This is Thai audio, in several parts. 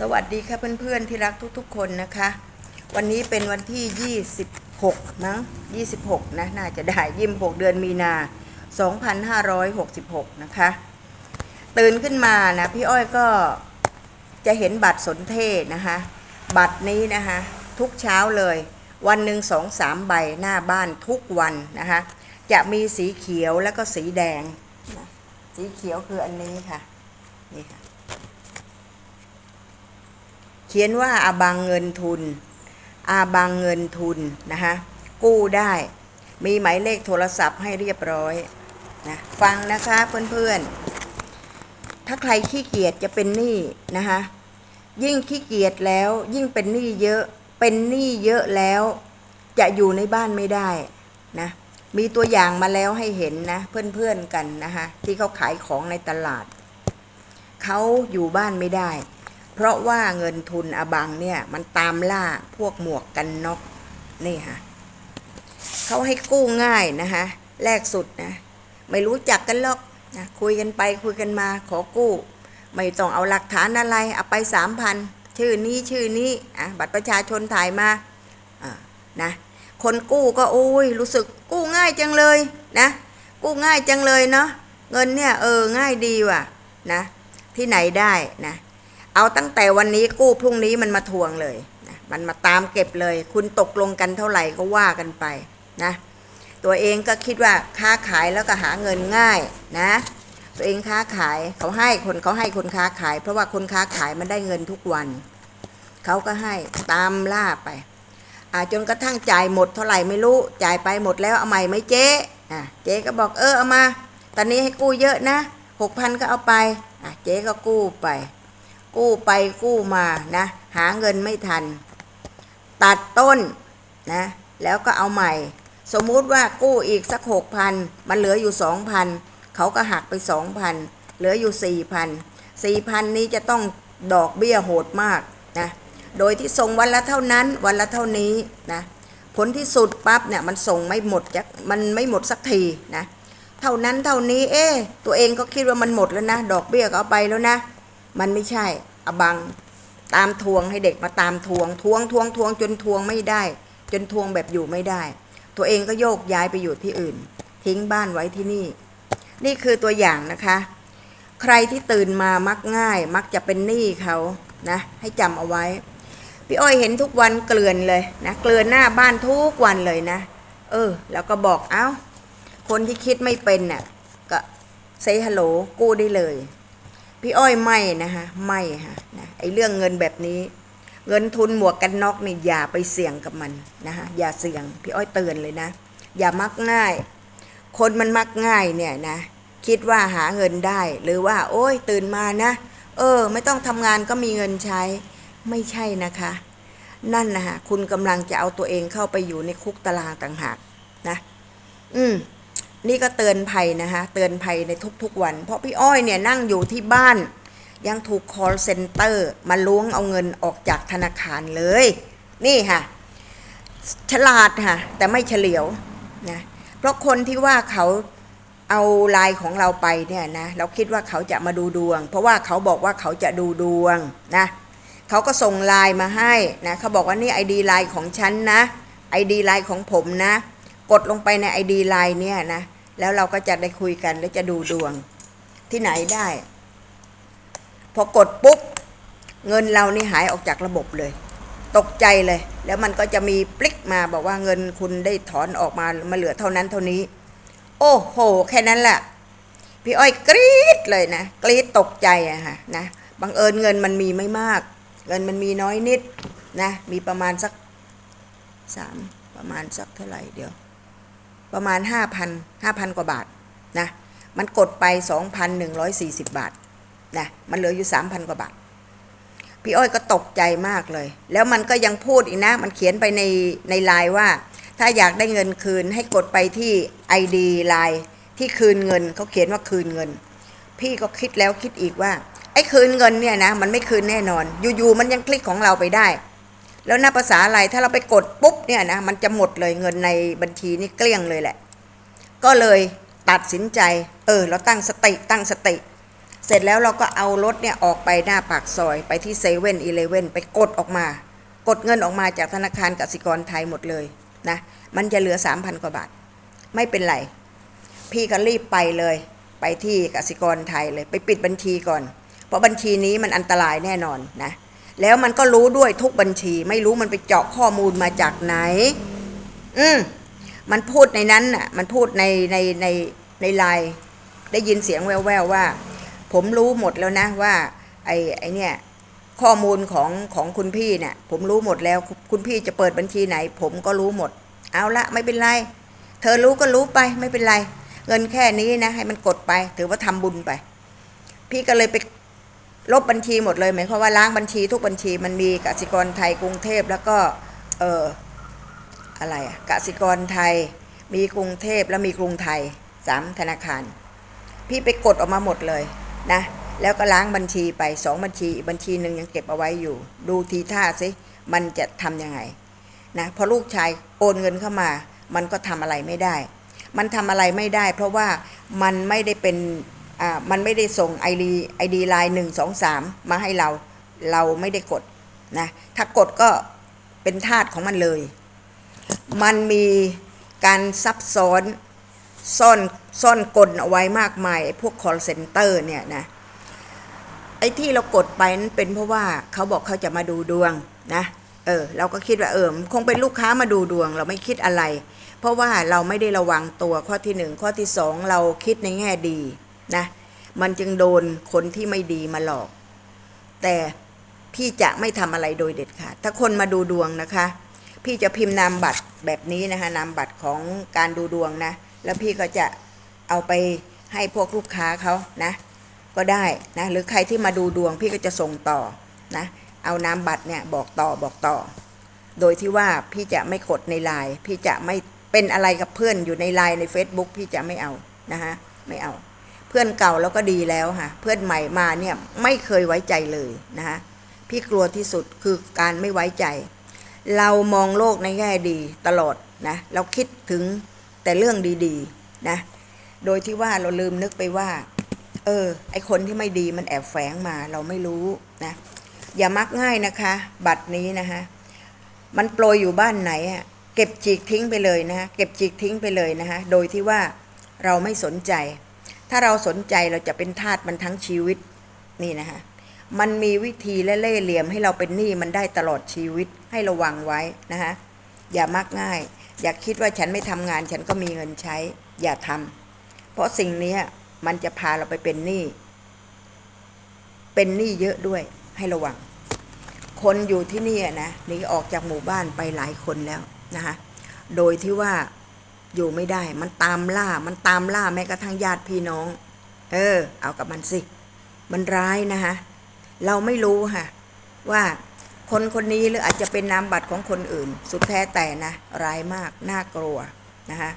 สวัสดีค่ะเพื่อนๆที่รักทุกๆ คนนะคะ วันนี้เป็นวันที่ 26มั้ง26 นะ น่าจะได้26เดือนมีนา 2566 นะคะ ตื่นขึ้นมานะ พี่อ้อยก็จะเห็นบัตรสนเทศนะคะ บัตรนี้นะคะ ทุกเช้าเลย วันหนึ่งสองสามใบหน้าบ้านทุกวันนะคะ จะมีสีเขียวแล้วก็สีแดง สีเขียวคืออันนี้ค่ะนี่ค่ะ ขียนว่าอาบังเงินทุน อาบังเงินทุนนะคะกู้ได้มีหมายเลขโทรศัพท์ให้เรียบร้อยนะฟังนะคะเพื่อนๆ ถ้าใครขี้เกียจจะเป็นหนี้นะคะยิ่งขี้เกียจแล้วยิ่งเป็นหนี้เยอะเป็นหนี้เยอะแล้ว จะอยู่ในบ้านไม่ได้นะมีตัวอย่างมาแล้วให้เห็นนะเพื่อนๆกันนะคะที่เขาขายของในตลาดเขาอยู่บ้านไม่ได้ เพราะว่าเงินทุนอบังเนี่ย มันตามล่าพวกหมวกกันน็อกนี่ค่ะเขาให้กู้ง่ายนะคะแรกสุดนะ ไม่รู้จักกันหรอกนะคุยกันไปคุยกันมาขอกู้ ไม่ต้องเอาหลักฐานอะไร เอาไปสามพันชื่อนี้ชื่อนี้อะบัตรประชาชนถ่ายมาอ่านะ คนกู้ก็โอ้ยรู้สึกกู้ง่ายจังเลยนะ กู้ง่ายจังเลยเนาะเงินเนี่ยเออง่ายดีว่ะนะ ที่ไหนได้นะ เอาตั้งแต่วันนี้กู้พรุ่งนี้มันมาทวงเลยนะมันมาตามเก็บเลย คุณตกลงกันเท่าไหร่ก็ว่ากันไปนะ ตัวเองก็คิดว่าค้าขายแล้วก็หาเงินง่ายนะ ตัวเองค้าขายเขาให้คนเขาให้คนค้าขาย เพราะว่าคนค้าขายมันได้เงินทุกวันเขาก็ให้ตามล่าไปอาจนกระทั่งจ่ายหมดเท่าไหร่ไม่รู้จ่ายไปหมดแล้วเอาใหม่ไหมเจ๊อะเจ๊ก็บอกเออเอามา ตอนนี้ให้กู้เยอะนะหกพันก็เอาไปอะเจ๊ก็กู้ไป กู้ไปกู้มานะหาเงินไม่ทัน ตัดต้นนะแล้วก็เอาใหม่ สมมุติว่ากู้อีกสักหกพันมันเหลืออยู่สองพันเขาก็หักไปสองพันเหลืออยู่สี่พันสี่พันนี้จะต้องดอกเบี้ยโหดมากนะโดยที่ส่งวันละเท่านั้นวันละเท่านี้นะผลที่สุดปั๊บเนี่ยมันส่งไม่หมดจะมันไม่หมดสักทีนะเท่านั้นเท่านี้เอ๊ตัวเองก็คิดว่ามันหมดแล้วนะ ดอกเบี้ยก็เอาไปแล้วนะ มันไม่ใช่ อบัง ตามทวงให้เด็กมาตามทวง ทวงทวงทวงจนทวงไม่ได้ จนทวงแบบอยู่ไม่ได้ ตัวเองก็โยกย้ายไปอยู่ที่อื่น ทิ้งบ้านไว้ที่นี่ นี่คือตัวอย่างนะคะ ใครที่ตื่นมามักง่าย มักจะเป็นหนี้เขานะ ให้จำเอาไว้ พี่อ้อยเห็นทุกวันเกลื่อนเลยนะเกลื่อนหน้าบ้านทุกวันเลยนะ เออ แล้วก็บอกเอ้า คนที่คิดไม่เป็นน่ะก็เซฮัลโหลกู้ได้เลย พี่อ้อยไม่นะคะไม่ค่ะนะไอเรื่องเงินแบบนี้ เงินทุนหมวกกันน็อกนี่อย่าไปเสี่ยงกับมันนะคะอย่าเสี่ยงพี่อ้อยเตือนเลยนะ อย่ามักง่าย คนมันมักง่ายเนี่ยนะ คิดว่าหาเงินได้ หรือว่า โอ้ยตื่นมานะ เออ ไม่ต้องทำงานก็มีเงินใช้ ไม่ใช่นะคะ นั่นนะคะคุณกำลังจะเอาตัวเองเข้าไปอยู่ในคุกตารางต่างหากนะ อืม นี่ก็เตือนภัยนะคะเตือนภัยในทุกๆวัน เพราะพี่อ้อยเนี่ยนั่งอยู่ที่บ้าน ยังถูก call center มาล้วงเอาเงินออกจากธนาคารเลย นี่ค่ะ ฉลาดค่ะ แต่ไม่เฉลียวนะเพราะคนที่ว่าเขาเอาลน์ของเราไปเนี่ยนะเราคิดว่าเขาจะมาดูดวง เพราะว่าเขาบอกว่าเขาจะดูดวงนะเขาก็ส่งลน์มาให้นะเขาบอกว่านี่ไอดีลน์ของฉันนะไอดีลน์ของผมนะ กดลงไปในไอดีลน์เนี่ยนะ แล้วเราก็จะได้คุยกันและจะดูดวงที่ไหนได้ พอกดปุ๊บ เงินเรานี่หายออกจากระบบเลย ตกใจเลย แล้วมันก็จะมีปลิกมาบอกว่าเงินคุณได้ถอนออกมามาเหลือเท่านั้นเท่านี้ โอ้โห แค่นั้นแหละพี่อ้อยกรี๊ดเลยนะกรี๊ดตกใจอะค่ะนะบังเอิญเงินมันมีไม่มาก เงินมันมีน้อยนิดนะ มีประมาณสักสามประมาณสักเท่าไหร่เดียว ประมาณห้าพันห้าพันกว่าบาทนะมันกดไปสองพันหนึ่งร้อยสี่สิบบาทนะมันเหลืออยู่สามพันกว่าบาท พี่อ้อยก็ตกใจมากเลย แล้วมันก็ยังพูดอีกนะ มันเขียนไปในในไลน์ว่า ถ้าอยากได้เงินคืนให้กดไปที่ ID ไลน์ที่คืนเงินเขาเขียนว่าคืนเงิน พี่ก็คิดแล้วคิดอีกว่าไอ้คืนเงินเนี่ยนะมันไม่คืนแน่นอน อยู่ๆมันยังคลิกของเราไปได้ แล้วหน้าภาษาอะไรถ้าเราไปกดปุ๊บเนี่ยนะมันจะหมดเลยเงินในบัญชีนี่เกลี้ยงเลยแหละ ก็เลยตัดสินใจ เออ เราตั้งสติตั้งสติ เสร็จแล้วเราก็เอารถเนี่ยออกไปหน้าปากซอยไปที่เซเว่นอีเลเว่นไปกดออกมา กดเงินออกมาจากธนาคารกสิกรไทยหมดเลยนะมันจะเหลือ 3,000 กว่าบาท ไม่เป็นไร พี่ก็รีบไปเลย ไปที่กสิกรไทยเลย ไปปิดบัญชีก่อน เพราะบัญชีนี้มันอันตรายแน่นอนนะ แล้วมันก็รู้ด้วยทุกบัญชี ไม่รู้มันไปเจาะข้อมูลมาจากไหน อืมมันพูดในนั้นน่ะ มันพูดในในในในไลน์ได้ยินเสียงแว่วๆว่า ผมรู้หมดแล้วนะว่า ไอ้ไอ้เนี่ย ข้อมูลของของคุณพี่เนี่ย ผมรู้หมดแล้ว คุณพี่จะเปิดบัญชีไหน ผมก็รู้หมด เอาละไม่เป็นไร เธอรู้ก็รู้ไปไม่เป็นไร เงินแค่นี้นะ ให้มันกดไป ถือว่าทำบุญไป พี่ก็เลยไป ลบบัญชีหมดเลยหมายความว่าล้างบัญชีทุกบัญชีมันมีกสิกรไทยกรุงเทพแล้วก็เอออะไรอะกสิกรไทยมีกรุงเทพแล้วมีกรุงไทยสามธนาคาร พี่ไปกดออกมาหมดเลยนะ แล้วก็ล้างบัญชีไปสองบัญชีบัญชีหนึ่งยังเก็บเอาไว้อยู่ ดูทีท่าสิมันจะทำยังไงนะพอลูกชายโอนเงินเข้ามา มันก็ทำอะไรไม่ได้ มันทำอะไรไม่ได้ เพราะว่ามันไม่ได้เป็น มันไม่ได้ส่งไอดีไอดีไลน์หนึ่งสองสามมาให้เรา เราไม่ได้กดนะถ้ากดก็เป็นทาสของมันเลย มันมีการซับซ้อนซ่อนซ่อนกลเอาไว้มากมาย พวก call center เนี่ยนะไอ้ที่เรากดไปนั้นเป็นเพราะว่าเขาบอกเขาจะมาดูดวงนะเออเราก็คิดว่าเออคงเป็นลูกค้ามาดูดวง เราไม่คิดอะไร เพราะว่าเราไม่ได้ระวังตัวข้อที่หนึ่งข้อที่สองเราคิดในแง่ดี นะมันจึงโดนคนที่ไม่ดีมาหลอก แต่พี่จะไม่ทำอะไรโดยเด็ดขาดถ้าคนมาดูดวงนะคะ พี่จะพิมพ์นามบัตรแบบนี้นะคะนามบัตรของการดูดวงนะ แล้วพี่ก็จะเอาไปให้พวกลูกค้าเขานะ ก็ได้นะหรือใครที่มาดูดวงพี่ก็จะส่งต่อนะเอานามบัตรเนี่ยบอกต่อบอกต่อ โดยที่ว่าพี่จะไม่กดในไลน์พี่จะไม่เป็นอะไรกับเพื่อนอยู่ในไลน์ใน Facebook พี่จะไม่เอานะคะไม่เอา พื่อนเก่าแล้วก็ดีแล้วค่ะ เพื่อนใหม่มาเนี่ยไม่เคยไว้ใจเลยนะคะพี่กลัวที่สุดคือการไม่ไว้ใจ เรามองโลกในแง่ดีตลอดนะเราคิดถึงแต่เรื่องดีๆนะโดยที่ว่าเราลืมนึกไปว่า เออ ไอคนที่ไม่ดีมันแอบแฝงมาเราไม่รู้นะอย่ามักง่ายนะคะ บัตรนี้นะคะมันโปรยอยู่บ้านไหนอะเก็บจีกทิ้งไปเลยนะคะเก็บจีกทิ้งไปเลยนะคะโดยที่ว่าเราไม่สนใจ ถ้าเราสนใจเราจะเป็นทาสมันทั้งชีวิตนี่นะคะมันมีวิธีและเล่ห์เหลี่ยมให้เราเป็นหนี้มันได้ตลอดชีวิตให้ระวังไว้นะคะอย่ามักง่าย อย่าคิดว่าฉันไม่ทำงานฉันก็มีเงินใช้ อย่าทำเพราะสิ่งนี้มันจะพาเราไปเป็นหนี้เป็นหนี้เยอะด้วยให้ระวัง คนอยู่ที่นี่นะหนีออกจากหมู่บ้านไปหลายคนแล้วนะคะโดยที่ว่า อยู่ไม่ได้ มันตามล่า มันตามล่าแม้กระทั่งญาติพี่น้อง เออ เอากับมันสิ มันร้ายนะคะเราไม่รู้ค่ะ ว่าคนคนนี้หรืออาจจะเป็นนามบัตรของคนอื่น สุดแท้แต่นะ ร้ายมาก น่ากลัวนะคะ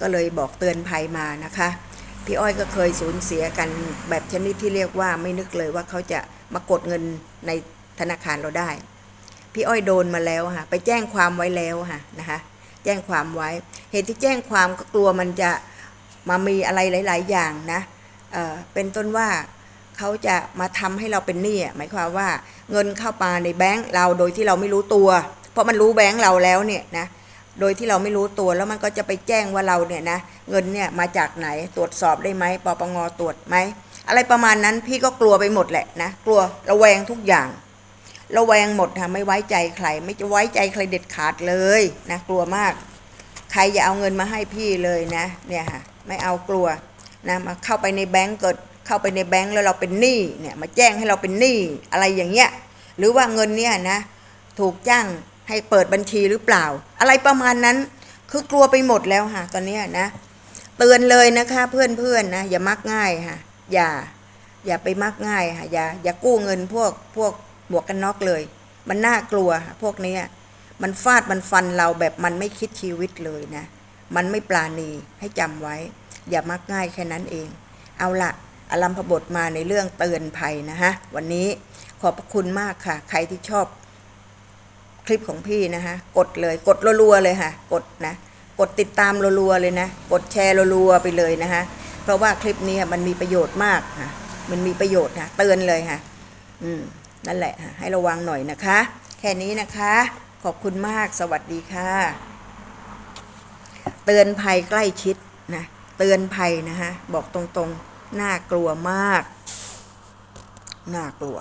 ก็เลยบอกเตือนภัยมานะคะ พี่อ้อยก็เคยสูญเสียกันแบบชนิดที่เรียกว่าไม่นึกเลยว่าเขาจะมากดเงินในธนาคารเราได้ พี่อ้อยโดนมาแล้วค่ะ ไปแจ้งความไว้แล้วค่ะนะคะ แจ้งความไว้ เหตุที่แจ้งความก็กลัวมันจะมามีอะไรหลาย ๆ อย่างนะเเป็นต้นว่าเขาจะมาทำให้เราเป็นหนี้หมายความว่าเงินเข้ามาในแบงก์เราโดยที่เราไม่รู้ตัว เพราะมันรู้แบงก์เราแล้วเนี่ยนะโดยที่เราไม่รู้ตัวแล้วมันก็จะไปแจ้งว่าเราเนี่ยนะเงินเนี่ยมาจากไหนตรวจสอบได้ไหมปปงตรวจไหมอะไรประมาณนั้นพี่ก็กลัวไปหมดแหละนะกลัวระแวงทุกอย่าง ระแวงหมดค่ะไม่ไว้ใจใคร ไม่จะไว้ใจใครเด็ดขาดเลยนะกลัวมาก ใครอย่าเอาเงินมาให้พี่เลยนะ เนี่ยค่ะไม่เอากลัวนะมาเข้าไปในแบงก์เกิดเข้าไปในแบงก์แล้วเราเป็นหนี้เนี่ยมาแจ้งให้เราเป็นหนี้อะไรอย่างเงี้ยหรือว่าเงินเนี่ยนะถูกจ้างให้เปิดบัญชีหรือเปล่า อะไรประมาณนั้นคือกลัวไปหมดแล้วค่ะตอนนี้นะเตือนเลยนะคะเพื่อนๆนะอย่ามักง่ายค่ะอย่าอย่าไปมักง่ายค่ะอย่าอย่ากู้เงินพวกพวก หมวกกันน็อกเลย มันน่ากลัวพวกนี้มันฟาดมันฟันเราแบบมันไม่คิดชีวิตเลยนะ มันไม่ปลาณีให้จำไว้ อย่ามักง่ายแค่นั้นเอง เอาละอลัมพบทมาในเรื่องเตือนภัยนะฮะ วันนี้ขอบพระคุณมากค่ะ ใครที่ชอบคลิปของพี่นะคะกดเลย กดรัวๆเลยค่ะ กดนะ กดติดตามรัวๆเลยนะ กดแชร์รัวๆไปเลยนะคะเพราะว่าคลิปนี้มันมีประโยชน์มากค่ะ มันมีประโยชน์ค่ะเตือนเลยค่ะ อืม นั่นแหละค่ะให้ระวังหน่อยนะคะ แค่นี้นะคะ ขอบคุณมากสวัสดีค่ะ เตือนภัยใกล้ชิดนะเตือนภัยนะฮะบอกตรงๆ น่ากลัวมาก น่ากลัว